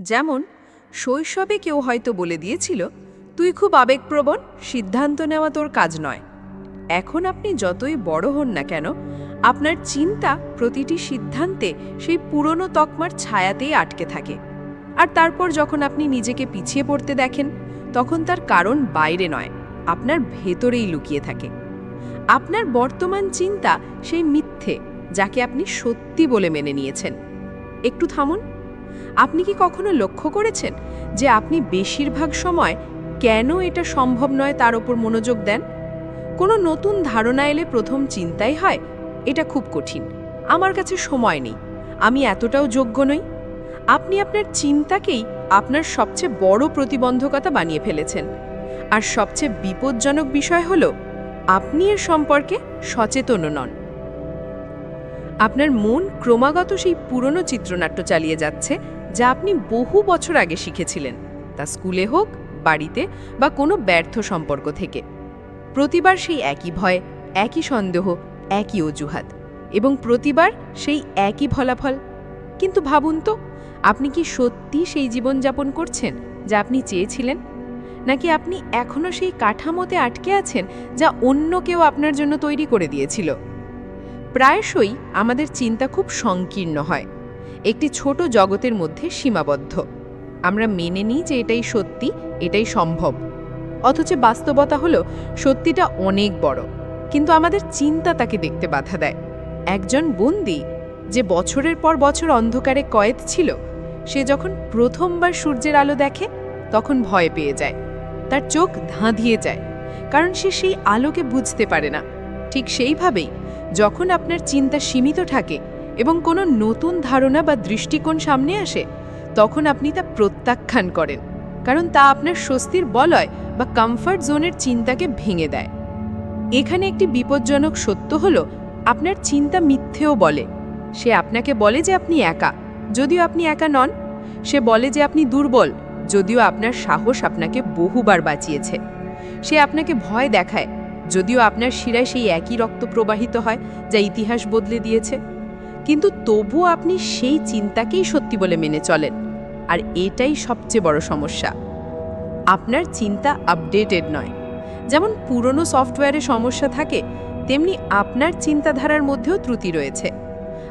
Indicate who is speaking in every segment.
Speaker 1: যেমন, শৈশবে কেউ হয়তো বলে দিয়েছিল, তুই খুব আবেগপ্রবণ, সিদ্ধান্ত নেওয়া তোর কাজ নয়। এখন আপনি যতই বড় হন না কেন, আপনার চিন্তা প্রতিটি সিদ্ধান্তে সেই পুরনো তকমার ছায়াতেই আটকে থাকে। আর তারপর যখন আপনি নিজেকে পিছিয়ে পড়তে দেখেন, তখন তার কারণ বাইরে নয়, আপনার ভেতরেই লুকিয়ে থাকে। আপনার বর্তমান চিন্তা সেই মিথ্যে, যাকে আপনি সত্যি বলে মেনে নিয়েছেন। একটু থামুন। আপনি কি কখনো লক্ষ্য করেছেন যে আপনি বেশিরভাগ সময় কেন এটা সম্ভব নয় তার ওপর মনোযোগ দেন? কোনো নতুন ধারণা এলে প্রথম চিন্তাই হয়, এটা খুব কঠিন। আমার কাছে সময় নেই, আমি এতটাও যোগ্য নই। আপনি আপনার চিন্তাকেই আপনার সবচেয়ে বড় প্রতিবন্ধকতা বানিয়ে ফেলেছেন। আর সবচেয়ে বিপজ্জনক বিষয় হল, আপনি এর সম্পর্কে সচেতন নন। আপনার মন ক্রমাগত সেই পুরনো চিত্রনাট্য চালিয়ে যাচ্ছে, যা আপনি বহু বছর আগে শিখেছিলেন, তা স্কুলে হোক, বাড়িতে বা কোনো ব্যর্থ সম্পর্ক থেকে। প্রতিবার সেই একই ভয়, একই সন্দেহ, একই অজুহাত এবং প্রতিবার সেই একই ফলাফল। কিন্তু ভাবুন তো, আপনি কি সত্যি সেই জীবনযাপন করছেন, যা আপনি চেয়েছিলেন? নাকি আপনি এখনও সেই কাঠামোতে আটকে আছেন, যা অন্য কেউ আপনার জন্য তৈরি করে দিয়েছিল? প্রায়শই আমাদের চিন্তা খুব সংকীর্ণ হয়। একটি ছোট জগতের মধ্যে সীমাবদ্ধ। আমরা মেনে নিই যে এটাই সত্যি, এটাই সম্ভব। অথচ বাস্তবতা হলো, সত্যিটা অনেক বড়। কিন্তু আমাদের চিন্তা তাকে দেখতে বাধা দেয়। একজন বন্দি, যে বছরের পর বছর অন্ধকারে কয়েদ ছিল, সে যখন প্রথমবার সূর্যের আলো দেখে, তখন ভয় পেয়ে যায়। তার চোখ ধাঁধিয়ে যায়, কারণ সে সেই আলোকে বুঝতে পারে না। ঠিক সেইভাবেই যখন আপনার চিন্তা সীমিত থাকে এবং কোনো নতুন ধারণা বা দৃষ্টিকোণ সামনে আসে, তখন আপনি তা প্রত্যাখ্যান করেন, কারণ তা আপনার স্বস্তির বলয় বা কমফর্ট জোনের চিন্তাকে ভেঙে দেয়। এখানে একটি বিপজ্জনক সত্য হল, আপনার চিন্তা মিথ্যেও বলে। সে আপনাকে বলে যে আপনি একা, যদিও আপনি একা নন। সে বলে যে আপনি দুর্বল, যদিও আপনার সাহস আপনাকে বহুবার বাঁচিয়েছে। সে আপনাকে ভয় দেখায় যদিও আপনার শিরায় সেই একই রক্ত প্রবাহিত হয়, যা ইতিহাস বদলে দিয়েছে। কিন্তু তবুও আপনি সেই চিন্তাকেই সত্যি বলে মেনে চলেন, আর এটাই সবচেয়ে বড় সমস্যা। আপনার চিন্তা আপডেটেড নয়। যেমন পুরনো সফটওয়্যারে সমস্যা থাকে, তেমনি আপনার চিন্তাধারার মধ্যেও ত্রুটি রয়েছে।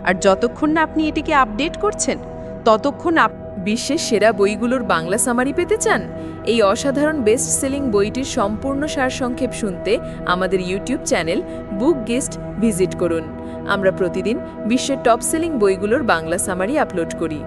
Speaker 1: আর যতক্ষণ না আপনি এটিকে আপডেট করছেন, ততক্ষণ আপ
Speaker 2: বিশ্বের সেরা বইগুলোর বাংলা সামারি পেতে চান? এই অসাধারণ বেস্ট সেলিং বইটির সম্পূর্ণ সারসংক্ষেপ শুনতে আমাদের YouTube channel book guest visit করুন। আমরা প্রতিদিন বিশ্বের টপ সেলিং বইগুলোর বাংলা সামারি আপলোড করি।